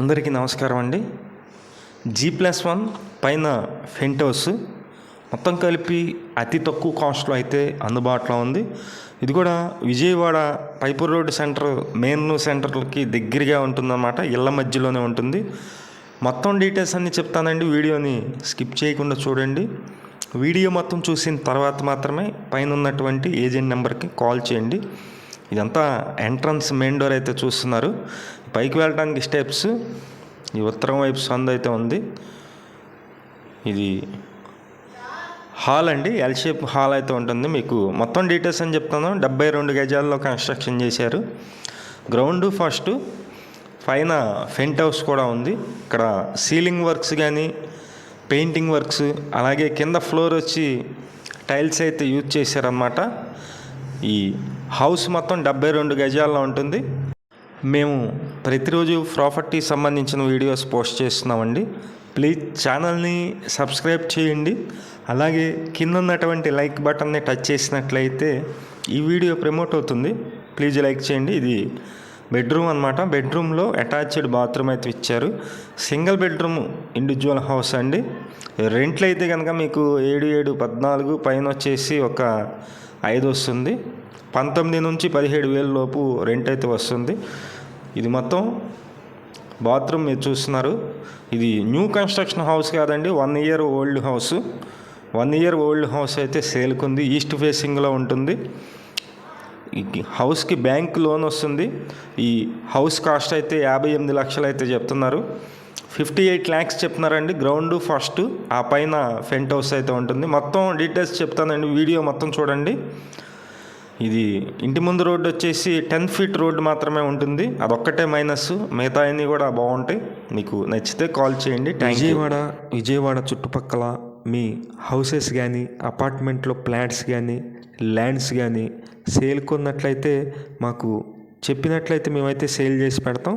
అందరికీ నమస్కారం అండి. జీ ప్లస్ వన్ పైన ఫెంట్ హౌస్ మొత్తం కలిపి అతి తక్కువ కాస్ట్లో అయితే అందుబాటులో ఉంది. ఇది కూడా విజయవాడ పైపూర్ రోడ్ సెంటర్ మెయిన్ సెంటర్కి దగ్గరగా ఉంటుందన్నమాట. ఇళ్ళ మధ్యలోనే ఉంటుంది. మొత్తం డీటెయిల్స్ అన్నీ చెప్తానండి. వీడియోని స్కిప్ చేయకుండా చూడండి. వీడియో మొత్తం చూసిన తర్వాత మాత్రమే పైన ఉన్నటువంటి ఏజెంట్ నెంబర్కి కాల్ చేయండి. ఇదంతా ఎంట్రన్స్ మెయిన్ డోర్ అయితే చూస్తున్నారు. పైకి వెళ్ళడానికి స్టెప్స్ ఈ ఉత్తరం వైపు సందు అయితే ఉంది. ఇది హాల్ అండి ఎల్ షేప్ హాల్ అయితే ఉంటుంది. మీకు మొత్తం డీటెయిల్స్ అని చెప్తాను డెబ్బై రెండు గజాల్లో కన్స్ట్రక్షన్ చేశారు. గ్రౌండ్ ఫస్ట్ పైన ఫెంట్ హౌస్ కూడా ఉంది. ఇక్కడ సీలింగ్ వర్క్స్ కానీ పెయింటింగ్ వర్క్స్ అలాగే కింద ఫ్లోర్ వచ్చి టైల్స్ అయితే యూజ్ చేశారనమాట ఈ హౌస్ మొత్తం డెబ్బై రెండు గజాల్లో ఉంటుంది. మేము ప్రతిరోజు ప్రాపర్టీ సంబంధించిన వీడియోస్ పోస్ట్ చేస్తున్నామండి. ప్లీజ్ ఛానల్ని సబ్స్క్రైబ్ చేయండి. అలాగే కింద ఉన్నటువంటి లైక్ బటన్ని టచ్ చేసినట్లయితే ఈ వీడియో ప్రమోట్ అవుతుంది. ప్లీజ్ లైక్ చేయండి. ఇది బెడ్రూమ్ అనమాట బెడ్రూమ్లో అటాచ్డ్ బాత్రూమ్ అయితే ఇచ్చారు. సింగిల్ బెడ్రూమ్ ఇండివిజువల్ హౌస్ అండి. రెంట్లు అయితే కనుక మీకు ఏడు ఏడు పద్నాలుగు పైన వచ్చేసి ఒక ఐదు వస్తుంది. పంతొమ్మిది నుంచి పదిహేడు వేల లోపు రెంట్ అయితే వస్తుంది. ఇది మొత్తం బాత్రూమ్ మీరు చూస్తున్నారు. ఇది న్యూ కన్స్ట్రక్షన్ హౌస్ కాదండి one year old house. One year old house అయితే సేల్కుంది ఈస్ట్ ఫేసింగ్లో ఉంటుంది. హౌస్కి బ్యాంక్ లోన్ వస్తుంది. ఈ హౌస్ కాస్ట్ అయితే యాభై ఎనిమిది లక్షలు అయితే చెప్తున్నారు. ఫిఫ్టీ ఎయిట్ ల్యాక్స్ చెప్తున్నారండి. గ్రౌండ్ ఫస్ట్ ఆ పైన ఫెంట్ హౌస్ అయితే ఉంటుంది. మొత్తం డీటెయిల్స్ చెప్తానండి. వీడియో మొత్తం చూడండి. ఇది ఇంటి ముందు రోడ్డు వచ్చేసి టెన్ ఫీట్ రోడ్డు మాత్రమే ఉంటుంది. అదొక్కటే మైనస్. మిగతా అన్నీ కూడా బాగుంటాయి. మీకు నచ్చితే కాల్ చేయండి. విజయవాడ విజయవాడ చుట్టుపక్కల మీ హౌసెస్ కానీ అపార్ట్మెంట్లో ప్లాట్స్ కానీ ల్యాండ్స్ కానీ సేల్ కొన్నట్లయితే మాకు చెప్పినట్లయితే మేమైతే సేల్ చేసి పెడతాం.